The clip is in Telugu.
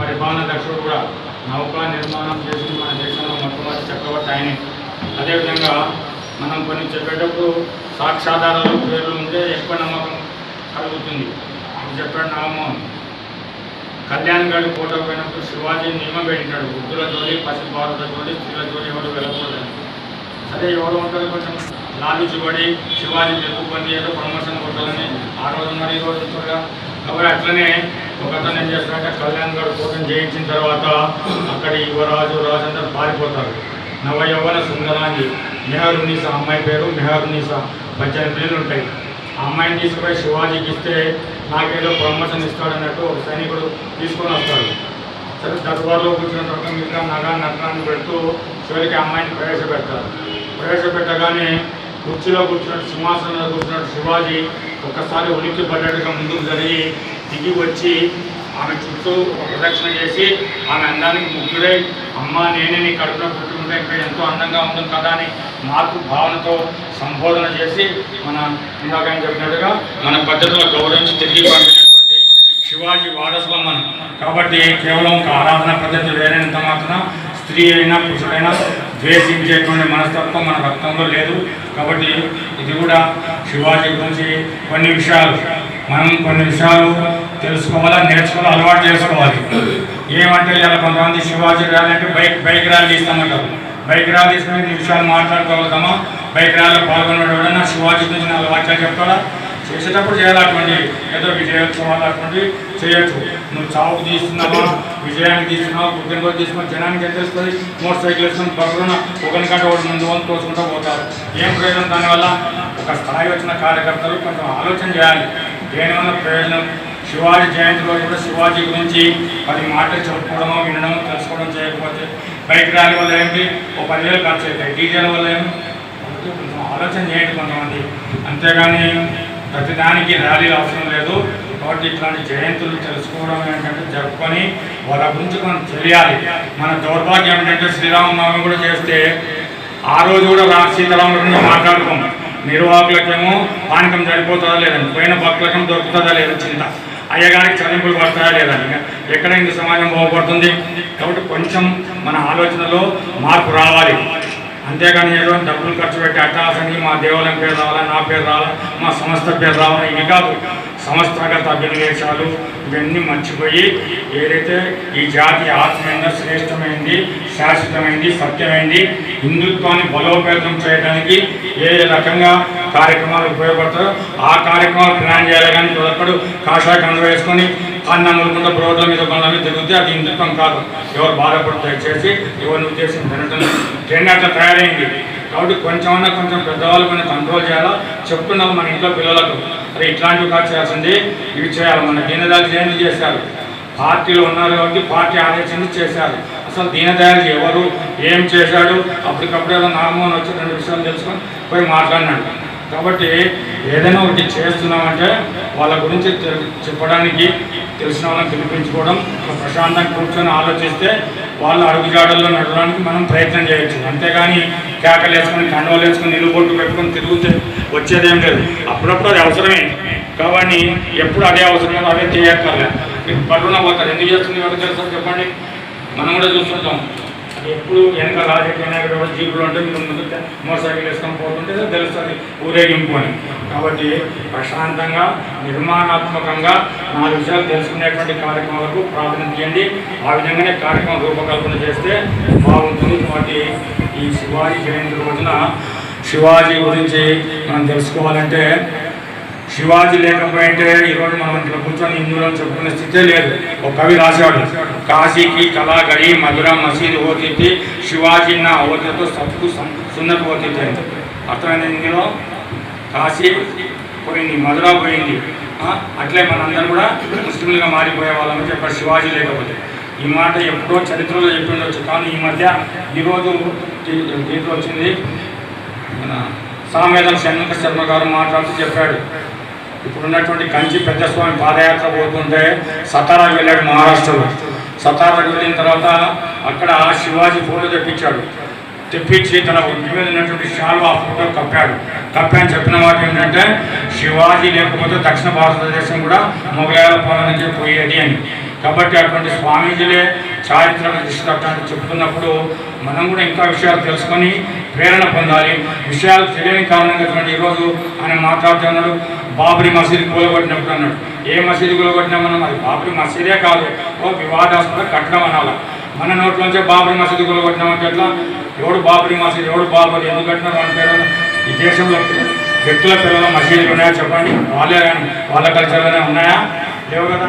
పరిపాలన దక్షుడు కూడా నౌకా నిర్మాణం చేసి మన దేశంలో మొట్టమొదటి చక్రవర్తి ఆయనే. అదేవిధంగా మనం కొన్ని చెప్పేటప్పుడు సాక్ష్యాధారాలు పేర్లు ఉంటే ఎక్కువ నమ్మకం కలుగుతుంది. ఇప్పుడు చెప్పాడు నాగమోహన్ కళ్యాణ్ గడి కోట పోయినప్పుడు శివాజీ నియమం పెట్టినాడు వృద్ధుల జోలి పసిబారుల జోలి స్త్రీల జోలి ఎవరు వెళ్ళకూడదని అదే ఎవరు ఉంటారు కొంచెం లాలుచిబడి శివాజీ తెలుగుబంది ఏదో ప్రమోషన్ కొట్టాలని ఆ రోజు మరి ఈ రోజు ఉంటారుగా కాబట్టి అట్లనే ఒకతను ఏం చేస్తాడంటే కళ్యాణ్ గారు కోటను జయించిన తర్వాత అక్కడ యువరాజు రాజందరూ పారిపోతారు. నవ యవ్వన సుందరాంగి మెహరునీసా అమ్మాయి పేరు మెహరునీసా పద్దెనిమిది పిల్లలు ఉంటాయి. ఆ అమ్మాయిని తీసుకుపోయి శివాజీకి ఇస్తే నాకేదో ప్రమోషన్ ఇస్తాడన్నట్టు ఒక సైనికుడు తీసుకొని వస్తాడు. సరే దర్బార్లో కూర్చున్న తర్వాత మిగతా నగా నటనాన్ని పెడుతూ చివరికి అమ్మాయిని ప్రవేశపెడతారు. ప్రవేశపెట్టగానే కుర్చీలో కూర్చున్నట్టు సింహాసనంలో కూర్చున్నట్టు శివాజీ ఒకసారి ఉనికి పడ్డట్టుగా ముందుకు జరిగి దిగి వచ్చి ఆమె చుట్టూ ప్రదక్షిణ చేసి ఆమె అందానికి ముగ్గురై అమ్మ నేనే నీ కడుపులో పుట్టుకుంటే ఇంకా ఎంతో అందంగా ఉంటుంది కదా అని మార్పు భావనతో సంబోధన చేసి మన ఇందాక ఆయన చెప్పినట్టుగా మన పద్ధతిలో గౌరవించి తిరిగి పంపినటువంటి శివాజీ వారసులం మనం కాబట్టి కేవలం ఒక ఆరాధన పద్ధతి వేరైనంత మాత్రం స్త్రీ అయినా పురుషుడైనా ద్వేషించేటువంటి మనస్తత్వం మన రక్తంలో లేదు. కాబట్టి ఇది కూడా శివాజీ గురించి కొన్ని విషయాలు. మనం కొన్ని విషయాలు తెలుసుకోవాలా నేర్చుకోవాలి అలవాటు చేసుకోవాలి. ఏమంటే ఇలా కొంతమంది శివాజీ ర్యాలీ అంటే బైక్ బైక్ ర్యాలీ ఇస్తామంటారు బైక్ ర్యాలీ తీసుకుని ఈ విషయాలు మాట్లాడుకోగలుగుతామా? బైక్ ర్యాలీలో పాల్గొనడం శివాజీ గురించి నాలుగు వాక్యాలు చెప్తాడా? చేసేటప్పుడు చేయాలి అటువంటి ఏదో విజయోత్సవాలు అటువంటి చేయొచ్చు. నువ్వు చావుకు తీస్తున్నావా? విజయానికి తీస్తున్నావా? పుట్టినరోజు తీసుకున్నావు జనానికి ఎంత తెలుస్తుంది మోటార్ సైకిల్ వేసుకుని పక్కన ఒకరికంటే ఒకటి ముందు వంతు తోసుకుంటూ పోతారు. ఏం ప్రయోజనం దానివల్ల? ఒక స్థాయి వచ్చిన కార్యకర్తలు కొంచెం ఆలోచన చేయాలి. దేనివల్ల ప్రయోజనం? శివాజీ జయంతి రోజు కూడా శివాజీ గురించి పది మాటలు చెప్పుకోవడమో వినడమో తెలుసుకోవడం చేయకపోతే బైక్ ర్యాలీ వల్ల ఏంటి ఓ పదివేలు ఖర్చు అవుతాయి. డీజేల వల్ల ఏమి? కొంచెం ఆలోచన చేయండి కొంతమంది. అంతేగాని ప్రతిదానికి ర్యాలీలు అవసరం లేదు. కాబట్టి ఇట్లాంటి జయంతులు తెలుసుకోవడం ఏంటంటే జరుపుకొని వాళ్ళ గురించి మనం తెలియాలి. మన దౌర్భాగ్యం ఏంటంటే శ్రీరామనవమి కూడా చేస్తే ఆ రోజు కూడా రా సీతారాముల మాట్లాడుకున్నాం మాట్లాడుకోం. నిర్వాహకులకేమో పానకం సరిపోతుందా లేదని పోయిన భక్తులకేమో దొరుకుతుందా లేదని చింత. అయ్యగారికి చదింపులు పడతాయా లేదని ఎక్కడ ఇంత సమాజం బాగుపడుతుంది? కాబట్టి కొంచెం మన ఆలోచనలో మార్పు రావాలి. అంతేగాని ఏదో డబ్బులు ఖర్చు పెట్టి అట్టాల్సింది మా దేవాలయం పేరు రావాలా నా పేరు రావాలా మా సంస్థ పేరు రావాలా ఇవి కాదు. సంస్థాగత అభినవేశాలు ఇవన్నీ మర్చిపోయి ఏదైతే ఈ జాతి ఆత్మీయంగా శ్రేష్టమైంది శాశ్వతమైంది సత్యమైంది హిందుత్వాన్ని బలోపేతం చేయడానికి ఏ రకంగా కార్యక్రమాలు ఉపయోగపడతాయో ఆ కార్యక్రమాలు ప్లాన్ చేయాలి కానీ ఒక్కడు కాషాయ కండ వేసుకొని అన్న అనుకుంటే రోడ్ల మీద బండ్ల మీద తిరిగితే అది హిందుత్వం కాదు. ఎవరు బాధపడతాయి చేసి ఎవరిని ఉద్దేశం తినటం ట్రెండ్ అట్లా తయారైంది. కాబట్టి కొంచెమన్నా కొంచెం పెద్దవాళ్ళు కొంచెం కంట్రోల్ చేయాలా? చెప్తున్నాం మన ఇంట్లో పిల్లలకు. అరే ఇట్లాంటివి కాదు చేయాల్సింది. ఇవి చేయాలి. మన దీనదయాలు జయంతి చేశారు? పార్టీలో ఉన్నారు కాబట్టి పార్టీ ఆదేశించి చేశారు. అసలు దీనదయాలు ఎవరు? ఏం చేశాడు? అప్పటికప్పుడు ఏదో నాగమోహన్ వచ్చి రెండు విషయాలు తెలుసుకొని పోయి మాట్లాడినాడు. కాబట్టి ఏదైనా ఒకటి చేస్తున్నామంటే వాళ్ళ గురించి తె- చెప్పడానికి తెలిసిన వాళ్ళని పిలిపించుకోవడం ప్రశాంతంగా కూర్చొని ఆలోచిస్తే వాళ్ళ అడుగుజాడల్లో నడవడానికి మనం ప్రయత్నం చేయొచ్చు. అంతేగాని కేకలు వేసుకొని కండవలు వేసుకొని నిలుబొట్టు పెట్టుకొని తిరిగితే వచ్చేదేం లేదు. అప్పుడప్పుడు అది అవసరమే. కాబట్టి ఎప్పుడు అదే అవసరం అదే చేయక్కర్లే పట్టున పోతారు. ఎందుకు చేస్తుంది ఎవరు తెలుసా చెప్పండి? మనం కూడా చూస్తుంటాం. ఎప్పుడు వెనక రాజకీయ నాయకుడు జీపులు ఉంటే ముందు మోటార్ సైకిల్ వేసుకొని పోతుంటే తెలుస్తుంది ఊరేగింపు అని కాబట్టి ప్రశాంతంగా నిర్మాణాత్మకంగా నాలుగు విషయాలు తెలుసుకునేటువంటి కార్యక్రమాలకు ప్రాధాన్యత ఇవ్వండి. ఆ విధంగానే కార్యక్రమం రూపకల్పన చేస్తే బాగుంటుంది. కాబట్టి ఈ శివాజీ జయంతి రోజున శివాజీ గురించి మనం తెలుసుకోవాలంటే శివాజీ లేకపోయింటే ఈరోజు మనం ఇట్లా కూర్చొని హిందువులను చెప్పుకునే స్థితే లేదు. ఒక కవి రాశాడు కాశీకి కళాగడి మధుర మసీదు హోతిథి శివాజీ నా ఓతితో సత్కు సున్నత హోతిథి అని. అర్థమైంది ఇందులో? కాశీ పోయింది మధుర పోయింది. అట్లే మనందరం కూడా ముస్లింలుగా మారిపోయే వాళ్ళని చెప్పారు శివాజీ లేకపోతే. ఈ మాట ఎప్పుడో చరిత్రలో చెప్పిండొచ్చు కానీ ఈ మధ్య ఈరోజు దీంట్లో వచ్చింది. మన సామేధం షణ్ముఖ శర్మ గారు మాట్లాడుతూ చెప్పాడు ఇప్పుడున్నటువంటి కంచి పెద్దస్వామి పాదయాత్ర పోతుంటే సతారాకి వెళ్ళాడు మహారాష్ట్రలో. సతారాకి వెళ్ళిన తర్వాత అక్కడ శివాజీ ఫోటో తెప్పించాడు. తెప్పించి తన ఒంటి మీద ఉన్నటువంటి శాల్వా ఫోటో కప్పాడు. కప్పాని చెప్పిన మాట ఏంటంటే శివాజీ లేకపోతే దక్షిణ భారతదేశం కూడా మొఘలాయల పాలనకే పోయేది అని. కాబట్టి అటువంటి స్వామీజీలే చారిత్రక దృష్టి చెప్తున్నప్పుడు మనం కూడా ఇంకా విషయాలు తెలుసుకొని ప్రేరణ పొందాలి. విషయాలు తెలియని కారణంగా ఈరోజు ఆయన మాట్లాడుతున్నాడు బాబరీ మసీదు కూలగొట్టినప్పుడు అన్నాడు. ఏ మసీదు కూలగొట్టినామన్నా మరి? అది మసీదే కాదు. ఓ వివాదాస్పద కట్టడం అనాల. మన నోట్లోంచే బాబరీ మసీదు కూలగొట్టినామంటే ఎట్లా? ఎవడు బాబరీ మసీదు ఎవడు బాబరీ ఎందుకు కట్టినారు అని పేరు? ఈ దేశంలో వ్యక్తుల పిల్లల మసీదులు ఉన్నాయా చెప్పండి? వాళ్ళే వాళ్ళ కల్చర్లోనే ఉన్నాయా? లేవు కదా?